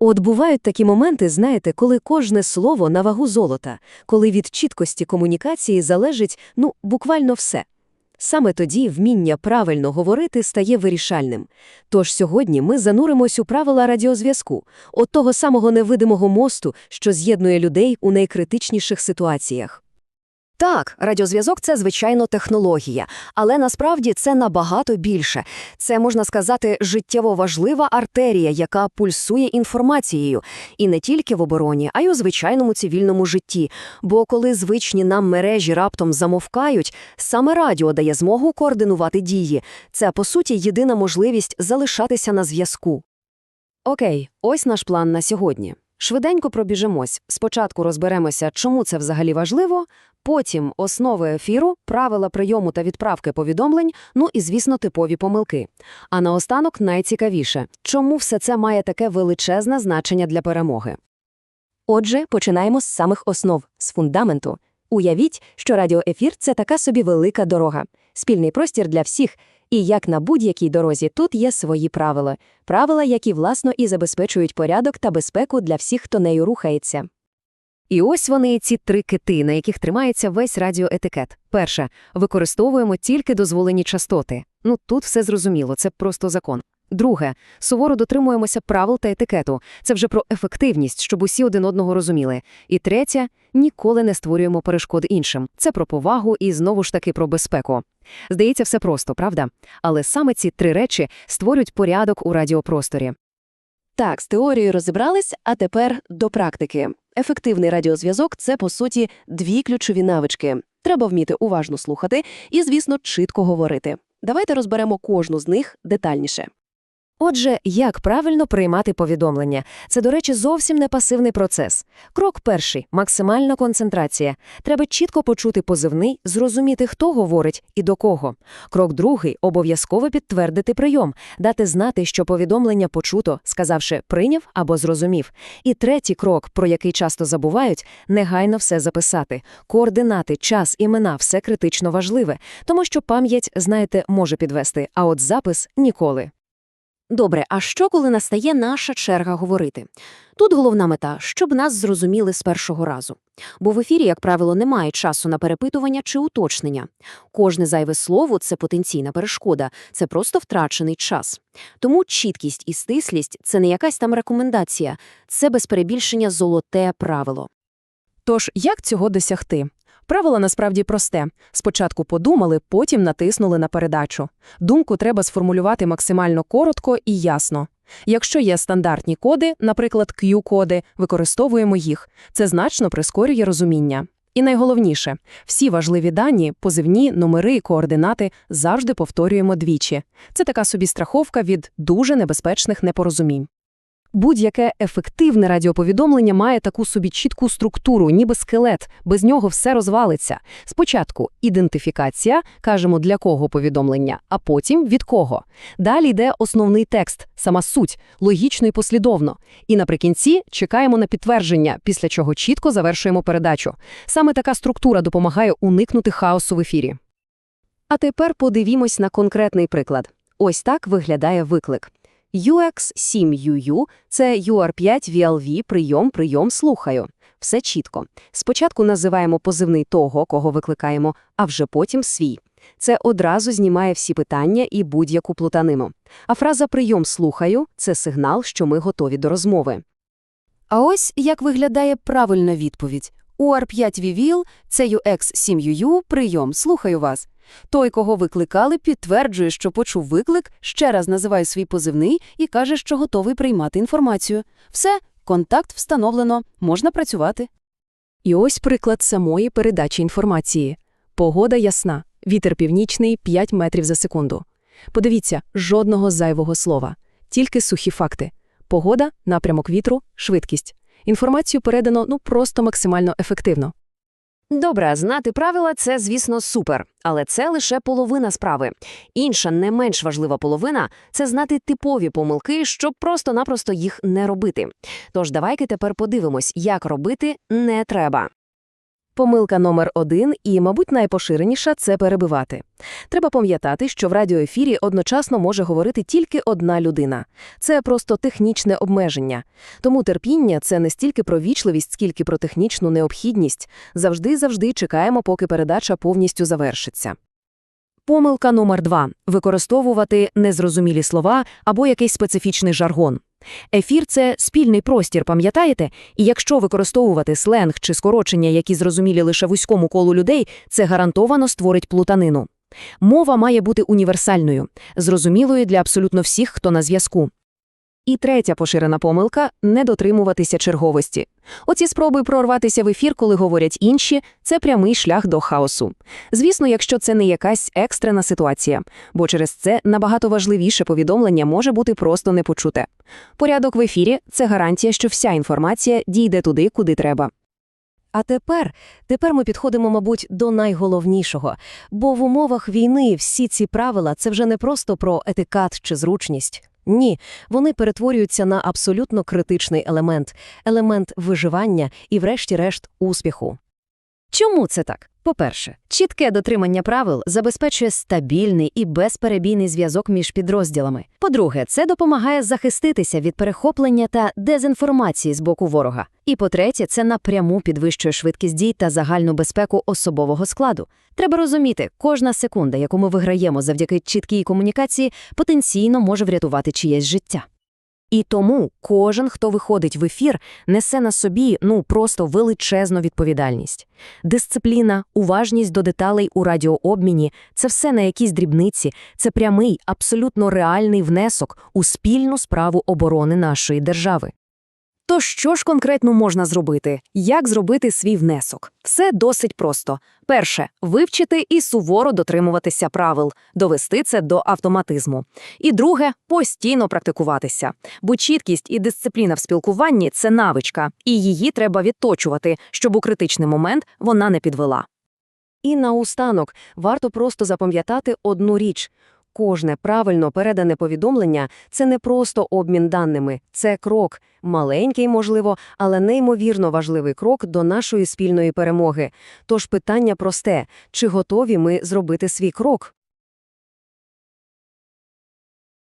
От бувають такі моменти, знаєте, коли кожне слово на вагу золота, коли від чіткості комунікації залежить, ну, буквально все. Саме тоді вміння правильно говорити стає вирішальним. Тож сьогодні ми зануримось у правила радіозв'язку, от того самого невидимого мосту, що з'єднує людей у найкритичніших ситуаціях. Так, радіозв'язок це звичайно технологія, але насправді це набагато більше. Це можна сказати життєво важлива артерія, яка пульсує інформацією, і не тільки в обороні, а й у звичайному цивільному житті. Бо коли звичні нам мережі раптом замовкають, саме радіо дає змогу координувати дії. Це по суті єдина можливість залишатися на зв'язку. Окей, ось наш план на сьогодні. Швиденько пробіжимось. Спочатку розберемося, чому це взагалі важливо, потім основи ефіру, правила прийому та відправки повідомлень, ну і, звісно, типові помилки. А наостанок найцікавіше – чому все це має таке величезне значення для перемоги? Отже, починаємо з самих основ, з фундаменту. Уявіть, що радіоефір – це така собі велика дорога, спільний простір для всіх, і як на будь-якій дорозі тут є свої правила. Правила, які, власно, і забезпечують порядок та безпеку для всіх, хто нею рухається. І ось вони, ці три кити, на яких тримається весь радіоетикет. Перше – використовуємо тільки дозволені частоти. Ну, тут все зрозуміло, це просто закон. Друге – суворо дотримуємося правил та етикету. Це вже про ефективність, щоб усі один одного розуміли. І третє – ніколи не створюємо перешкод іншим. Це про повагу і, знову ж таки, про безпеку. Здається, все просто, правда? Але саме ці три речі створюють порядок у радіопросторі. Так, з теорією розібрались, а тепер до практики. Ефективний радіозв'язок – це, по суті, дві ключові навички. Треба вміти уважно слухати і, звісно, чітко говорити. Давайте розберемо кожну з них детальніше. Отже, як правильно приймати повідомлення? Це, до речі, зовсім не пасивний процес. Крок перший – максимальна концентрація. Треба чітко почути позивний, зрозуміти, хто говорить і до кого. Крок другий – обов'язково підтвердити прийом, дати знати, що повідомлення почуто, сказавши «прийняв» або «зрозумів». І третій крок, про який часто забувають – негайно все записати. Координати, час, імена – все критично важливе, тому що пам'ять, знаєте, може підвести, а от запис – ніколи. Добре, а що, коли настає наша черга говорити? Тут головна мета, щоб нас зрозуміли з першого разу. Бо в ефірі, як правило, немає часу на перепитування чи уточнення. Кожне зайве слово – це потенційна перешкода, це просто втрачений час. Тому чіткість і стислість – це не якась там рекомендація, це без перебільшення золоте правило. Тож, як цього досягти? Правило насправді просте. Спочатку подумали, потім натиснули на передачу. Думку треба сформулювати максимально коротко і ясно. Якщо є стандартні коди, наприклад, Q-коди, використовуємо їх. Це значно прискорює розуміння. І найголовніше, всі важливі дані, позивні, номери, і координати завжди повторюємо двічі. Це така собі страховка від дуже небезпечних непорозумінь. Будь-яке ефективне радіоповідомлення має таку собі чітку структуру, ніби скелет, без нього все розвалиться. Спочатку ідентифікація, кажемо для кого повідомлення, а потім від кого. Далі йде основний текст, сама суть, логічно і послідовно. І наприкінці чекаємо на підтвердження, після чого чітко завершуємо передачу. Саме така структура допомагає уникнути хаосу в ефірі. А тепер подивімось на конкретний приклад. Ось так виглядає виклик. UX7UU – це UR5VLV прийом, прийом, слухаю. Все чітко. Спочатку називаємо позивний того, кого викликаємо, а вже потім свій. Це одразу знімає всі питання і будь-яку плутанину. А фраза «прийом слухаю» – це сигнал, що ми готові до розмови. А ось як виглядає правильна відповідь. UR5VVIL – це UX7UU, прийом, слухаю вас. Той, кого викликали, підтверджує, що почув виклик, ще раз називає свій позивний і каже, що готовий приймати інформацію. Все, контакт встановлено, можна працювати. І ось приклад самої передачі інформації. Погода ясна, вітер північний 5 метрів за секунду. Подивіться, жодного зайвого слова, тільки сухі факти. Погода, напрямок вітру, швидкість. Інформацію передано ну просто максимально ефективно. Добре, знати правила – це, звісно, супер. Але це лише половина справи. Інша, не менш важлива половина – це знати типові помилки, щоб просто-напросто їх не робити. Тож давайте тепер подивимось, як робити не треба. Помилка номер один і, мабуть, найпоширеніша – це перебивати. Треба пам'ятати, що в радіоефірі одночасно може говорити тільки одна людина. Це просто технічне обмеження. Тому терпіння – це не стільки про вічливість, скільки про технічну необхідність. Завжди-завжди чекаємо, поки передача повністю завершиться. Помилка номер два – використовувати незрозумілі слова або якийсь специфічний жаргон. Ефір – це спільний простір, пам'ятаєте? І якщо використовувати сленг чи скорочення, які зрозумілі лише вузькому колу людей, це гарантовано створить плутанину. Мова має бути універсальною, зрозумілою для абсолютно всіх, хто на зв'язку. І третя поширена помилка – не дотримуватися черговості. Оці спроби прорватися в ефір, коли говорять інші – це прямий шлях до хаосу. Звісно, якщо це не якась екстрена ситуація, бо через це набагато важливіше повідомлення може бути просто не почуте. Порядок в ефірі – це гарантія, що вся інформація дійде туди, куди треба. А тепер, тепер ми підходимо, мабуть, до найголовнішого. Бо в умовах війни всі ці правила – це вже не просто про етикат чи зручність. Ні, вони перетворюються на абсолютно критичний елемент – елемент виживання і, врешті-решт, успіху. Чому це так? По-перше, чітке дотримання правил забезпечує стабільний і безперебійний зв'язок між підрозділами. По-друге, це допомагає захиститися від перехоплення та дезінформації з боку ворога. І по-третє, це напряму підвищує швидкість дій та загальну безпеку особового складу. Треба розуміти, кожна секунда, яку ми виграємо завдяки чіткій комунікації, потенційно може врятувати чиєсь життя. І тому кожен, хто виходить в ефір, несе на собі ну просто величезну відповідальність. Дисципліна, уважність до деталей у радіообміні – це все на якісь дрібниці, це прямий, абсолютно реальний внесок у спільну справу оборони нашої держави. Що ж конкретно можна зробити? Як зробити свій внесок? Все досить просто. Перше – вивчити і суворо дотримуватися правил, довести це до автоматизму. І друге – постійно практикуватися. Бо чіткість і дисципліна в спілкуванні – це навичка, і її треба відточувати, щоб у критичний момент вона не підвела. І наостанок варто просто запам'ятати одну річ. Кожне правильно передане повідомлення – це не просто обмін даними, це крок. Маленький, можливо, але неймовірно важливий крок до нашої спільної перемоги. Тож питання просте – чи готові ми зробити свій крок?